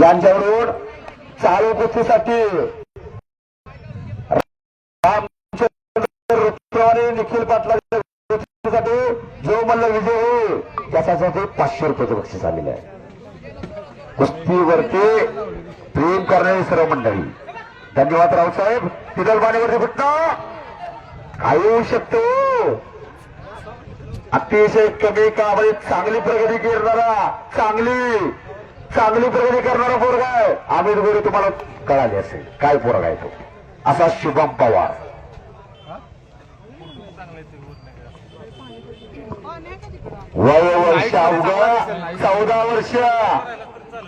यांच्यावरून चालू कुस्तीसाठी रामचंद्र रुद्रवाणी निखिल पाटलाच्या कुस्तीसाठी जो मल्ल विजय होईल त्याच्यासाठी पाचशे रुपयाचं बक्षीस आलेलं आहे. कुस्तीवरती प्रेम करणारी सर्व मंडळी. धन्यवाद रावसाहेब तिथल पाण्यावरती फुटणं काय होऊ शकतो. अतिशय कमी काळामध्ये चांगली प्रगती करणारा चांगली. चांगली प्रगती करणारा पोरगा आहे. आमिर गोरे तुम्हाला कळाले असेल. काय पोरगा आहे तो? असा शुभम पवार. वय वर्ष चौदा वर्ष.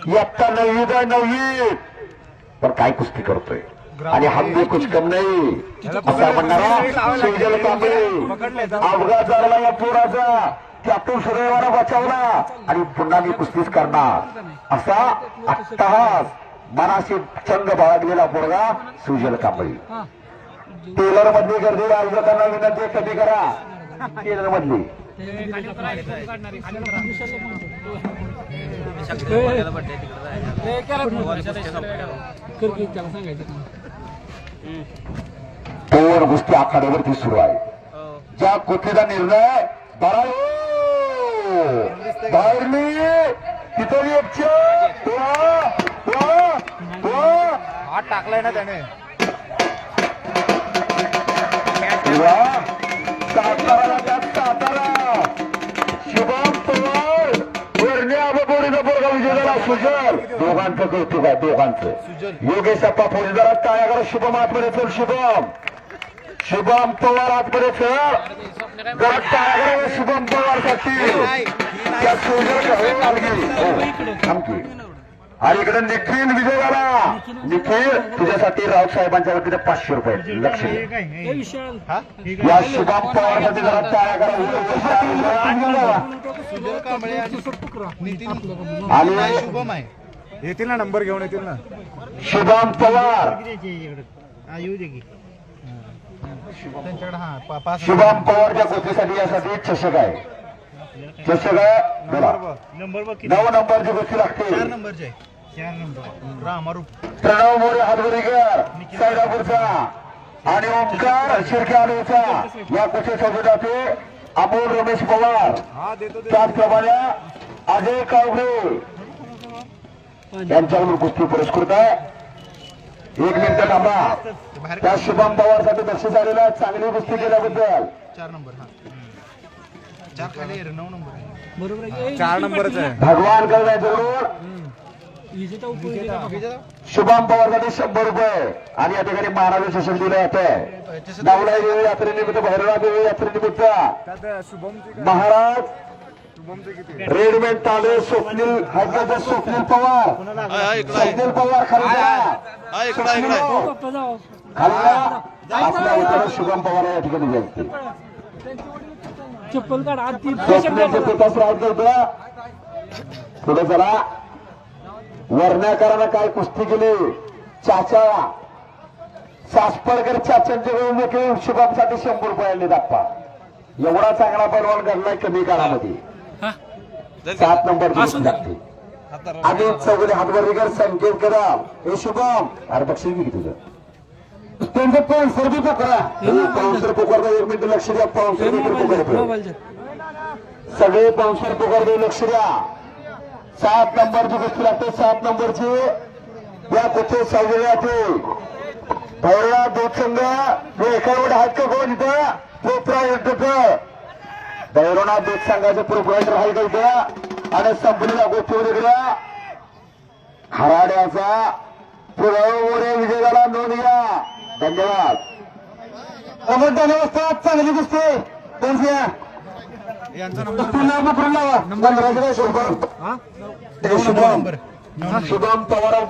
इयत्ता नववीत आहे नववीत. पण काय कुस्ती करतोय? आणि हमने कुछ कम नाही. असा म्हणणारा सुजल कांबळे. अपघात झाला या पोराचा. त्यातून सुदैवाला बचावला आणि पुन्हा मी कुस्तीच करणार. असा अट्टहास मनाशी चंग बाळगलेला पोरगा सुजल कांबळे. टेलर मधली गर्दी आयोजकांना विनंती कमी करा. टेलर मधली पोर गोष्टी आखाड्यावरती सुरू आहे. ज्या कुस्तीचा निर्णय बरा हो. बाहेरली तिथं एक हात टाकलाय ना त्याने सातारा सातारा शुभम पवार वर्णे आबापोरीचा पोरगा विजय झाला सुजल दोघांचं कौतुक आहे दोघांचं. योगेश अप्पा फौजदारात टाळ्या करा शुभम आतमध्ये चल शुभम. शुभम पवार आतमध्ये करा शुभम पवारसाठी हो, आणि इकडे निखिल विजय झाला निखिल तुझ्यासाठी रावसाहेबांच्या वतीने पाचशे रुपये. लक्ष या शुभम पवारसाठी जरा टाळ्या करा आणि शुभम आहे येतील ना नंबर घेऊन येतील ना. शुभम पवार. त्यांच्याकडे हा पा- पाच शुभम पवारच्या गोष्टीसाठी यासाठी चषक आहे. चषक आहे. बोला. नंबर बघ नऊ नंबरची गोष्टी चार लागते नंबरचे आहे चार नंबर. रामारू प्रणव मोरे हातवरीकर सैदापूरचा. आणि ओंकार शिर्के आलोचा या कुस्तीसाठी जाते अमोल रमेश पवार. त्याचप्रमाणे अजय कावडे यांच्याकडून कुस्ती पुरस्कृत आहे. एक मिनिट थांबा. त्या शुभम पवारसाठी बक्षीस आलेलं आहे. चांगली कुस्ती केल्याबद्दल. चार नंबर हा. चार खाली आहे रे, नऊ नंबर आहे. बरोबर चार नंबरच आहे. भगवान करण्याजवळ शुभम पवारसाठी शंभर रुपये. आणि या ठिकाणी महाराज सेशन दिलं जातं नवलाई देवी यात्रेनिमित्त भैरवनाथ देवी यात्रेनिमित्त. महाराज रेडमेड ताले स्वप्नील हजरत स्वप्नील पवार. स्वप्नील पवार खाली शुभम पवार या ठिकाणी चप्पल काढ होता पुढे चला. वर्ण्याकरानं काय कुस्ती केली? चाचा. सासपडकर देखील शुभमसाठी शंभर रुपये आणले दाप्पा एवढा चांगला पैलवान घडलाय कमी काळामध्ये. सात नंबर दिवशी लागते हातवर्णीकर संकेत करा हे शुभम. अरे बक्षीस किती तुझं? त्यांचं पाऊसर बी पकरा पाऊसर पुकारता. एक मिनिट लक्ष द्या. पाऊसर पुकारतो. मोबाईलच्या सगळे पावसाळ पुकारते. लक्ष द्या. सात नंबरची गोष्टी लागते सात नंबरची. या कुठे सजले जाते पहिला दूध संघ. हे एकावर हात का कोण इथं? पोत्रा तिथं भैरवनाथ दूध संघाचे आहे का इथं? आणि संपलेल्या गोष्टी वेगळ्या हराड्याचा पुरवरे विजय झाला नोंद घ्या. धन्यवाद. अमर धन्यवाद चांगली नंबर शुभम. शुभम. पवार